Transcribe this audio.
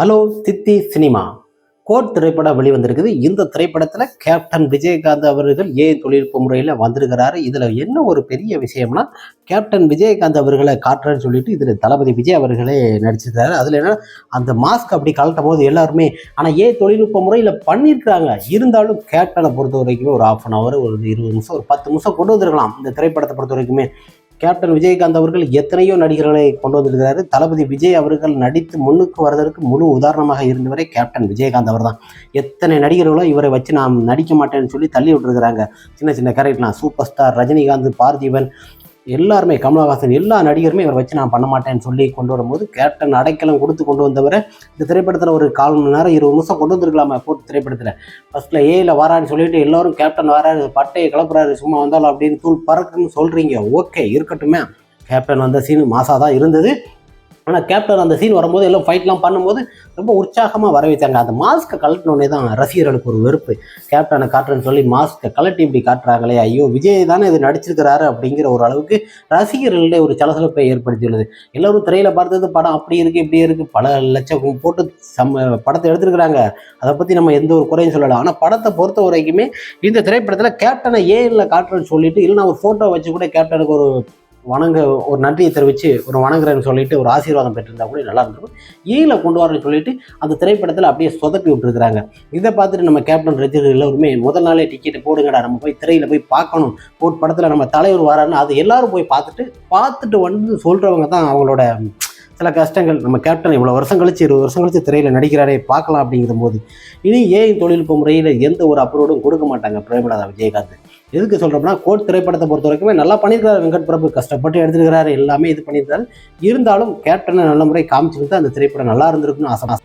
Hello சித்தி cinema. Code திரைப்படம் வெளிவந்திருக்குது. இந்த திரைப்படத்தில் கேப்டன் விஜயகாந்த் அவர்கள் ஏ தொழில்நுட்ப முறையில் வந்திருக்கிறாரு? இதில் என்ன ஒரு பெரிய விஷயம்னா கேப்டன் விஜயகாந்த் அவர்களை காட்டுறேன்னு சொல்லிட்டு இதில் தளபதி விஜய் அவர்களே நடிச்சிருக்காரு அதில் என்ன அந்த மாஸ்க் அப்படி கலட்டும் போது எல்லாருமே ஆனால் ஏ தொழில்நுட்ப முறையில் பண்ணியிருக்கிறாங்க? இருந்தாலும் கேப்டனை பொறுத்த வரைக்குமே ஒரு ஆஃப் அன் ஹவர் ஒரு இருபது நிமிஷம் ஒரு பத்து நிமிஷம் கொண்டு வந்திருக்கலாம். இந்த திரைப்படத்தை பொறுத்த வரைக்குமே கேப்டன் விஜயகாந்த் அவர்கள் எத்தனையோ நடிகர்களை கொண்டு வந்திருக்கிறாரு. தளபதி விஜய் அவர்கள் நடித்து முன்னுக்கு வருவதற்கு முழு உதாரணமாக இருந்தவரே கேப்டன் விஜயகாந்த் அவர் தான் எத்தனை நடிகர்களோ இவரை வச்சு நாம் நடிக்க மாட்டேன்னு சொல்லி தள்ளி விட்டுருக்கிறாங்க. சின்ன சின்ன கேரக்டர்லாம் சூப்பர் ஸ்டார் ரஜினிகாந்த் பார்த்திபன் எல்லாருமே கமலஹாசன் எல்லா நடிகருமே இவர் வச்சு நான் பண்ண மாட்டேன்னு சொல்லி கொண்டு வரும்போது கேப்டன் அடைக்கலம் கொடுத்து கொண்டு வந்தவரை இந்த திரைப்படத்தில் ஒரு கால் மணி நேரம் இருபது நிமிஷம் கொண்டு வந்திருக்கலாமா போட்டு திரைப்படத்தில். ஃபஸ்ட்டில் ஏயில் வாரான்னு சொல்லிட்டு எல்லோரும் கேப்டன் வராரு பட்டையை கிளப்புறாரு சும்மா வந்தாலும் அப்படின்னு தூள் பறக்குன்னு சொல்கிறீங்க ஓகே இருக்கட்டுமே. கேப்டன் வந்த சீன் மாசாக தான் இருந்தது. ஆனால் கேப்டன் அந்த சீன் வரும்போது எல்லாம் ஃபைட்லாம் பண்ணும்போது ரொம்ப உற்சாகமாக வரவேற்றாங்க. அந்த மாஸ்க்கை கலட்டினோடனே தான் ரசிகர்களுக்கு ஒரு வெறுப்பு. கேப்டனை காட்டுறேன்னு சொல்லி மாஸ்க்கை கலட்டி இப்படி காட்டுறாங்களே ஐயோ விஜய் தானே இது நடிச்சிருக்கிறாரு அப்படிங்கிற ஒரு அளவுக்கு ரசிகர்களிடையே ஒரு சலசலப்பை ஏற்படுத்தியுள்ளது. எல்லோரும் திரையில் பார்த்தது படம் அப்படி இருக்குது இப்படி இருக்குது பல லட்சம் போட்டு சம்ம படத்தை எடுத்துருக்குறாங்க. அதை பற்றி நம்ம எந்த ஒரு குறையும் சொல்லலாம் ஆனால் படத்தை பொறுத்த வரைக்குமே இந்த திரைப்படத்தில் கேப்டனை ஏனில் காட்டுறேன்னு சொல்லிட்டு இல்லைன்னா ஒரு ஃபோட்டோ வச்சு கூட கேப்டனுக்கு ஒரு வணங்க ஒரு நன்றியை தெரிவித்து ஒரு வணங்குறேன்னு சொல்லிட்டு ஒரு ஆசீர்வாதம் பெற்றிருந்தா கூட நல்லா இருந்திருக்கும். ஈல கொண்டு வரேன்னு சொல்லிட்டு அந்த திரைப்படத்தில் அப்படியே சொதப்பி விட்டுருக்குறாங்க. இதை பார்த்துட்டு நம்ம கேப்டன் ரசிகர்கள் எல்லோருமே முதல் நாளே டிக்கெட் போடுங்கடா நம்ம போய் திரையில் போய் பார்க்கணும். போட் படத்தில் நம்ம தலைவர் வரான்னு அது எல்லாரும் போய் பார்த்துட்டு பார்த்துட்டு வந்து சொல்கிறவங்க தான் அவங்களோட சில கஷ்டங்கள். நம்ம கேப்டன் இவ்வளோ வருஷம் கழிச்சு இருபது வருஷம் கழிச்சு திரையில் நடிக்கிறாரே பார்க்கலாம் அப்படிங்கிற போது இனி ஏன் தொழில்நுட்ப முறையில் எந்த ஒரு அப்ரோடும் கொடுக்க மாட்டாங்க பிரேமலதா விஜயகாந்த். எதுக்கு சொல்கிறோம்னா கோட் திரைப்படத்தை பொறுத்த வரைக்குமே நல்லா பண்ணியிருக்காரு வெங்கட் பிரபு. கஷ்டப்பட்டு எடுத்துருக்கிறாரு எல்லாமே இது பண்ணியிருக்காரு இருந்தாலும் கேப்டனை நல்ல முறை காமிச்சிருந்தா அந்த திரைப்படம் நல்லா இருந்திருக்குன்னு ஆசை.